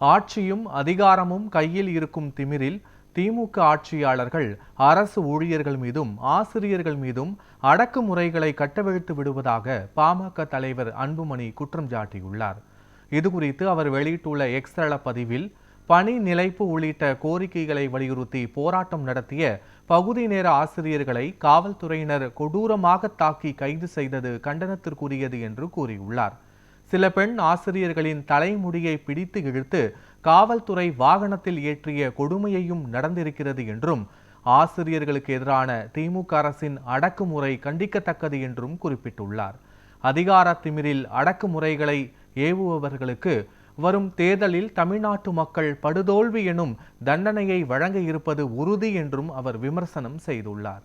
ஆட்சியும் அதிகாரமும் கையில் இருக்கும் திமிரில் திமுக ஆட்சியாளர்கள் அரசு ஊழியர்கள் மீதும் ஆசிரியர்கள் மீதும் அடக்குமுறைகளை கட்டவிழ்த்து விடுவதாக பாமக தலைவர் அன்புமணி குற்றம் சாட்டியுள்ளார். இதுகுறித்து அவர் வெளியிட்டுள்ள எக்ஸ்தள பதிவில் பணி நிலைப்பு உள்ளிட்ட கோரிக்கைகளை வலியுறுத்தி போராட்டம் நடத்திய பகுதி நேர ஆசிரியர்களை காவல்துறையினர் கொடூரமாக தாக்கி கைது செய்தது கண்டனத்திற்குரியது என்று கூறியுள்ளார். சில பெண் ஆசிரியர்களின் தலைமுடியை பிடித்து இழுத்து காவல்துறை வாகனத்தில் ஏற்றிய கொடுமையையும் நடந்திருக்கிறது என்றும் ஆசிரியர்களுக்கு எதிரான திமுக அரசின் அடக்குமுறை கண்டிக்கத்தக்கது என்றும் குறிப்பிட்டுள்ளார். அதிகார திமிரில் அடக்குமுறைகளை ஏவுபவர்களுக்கு வரும் தேர்தலில் தமிழ்நாட்டு மக்கள் படுதோல்வி எனும் தண்டனையை வழங்க இருப்பது உறுதி என்றும் அவர் விமர்சனம் செய்துள்ளார்.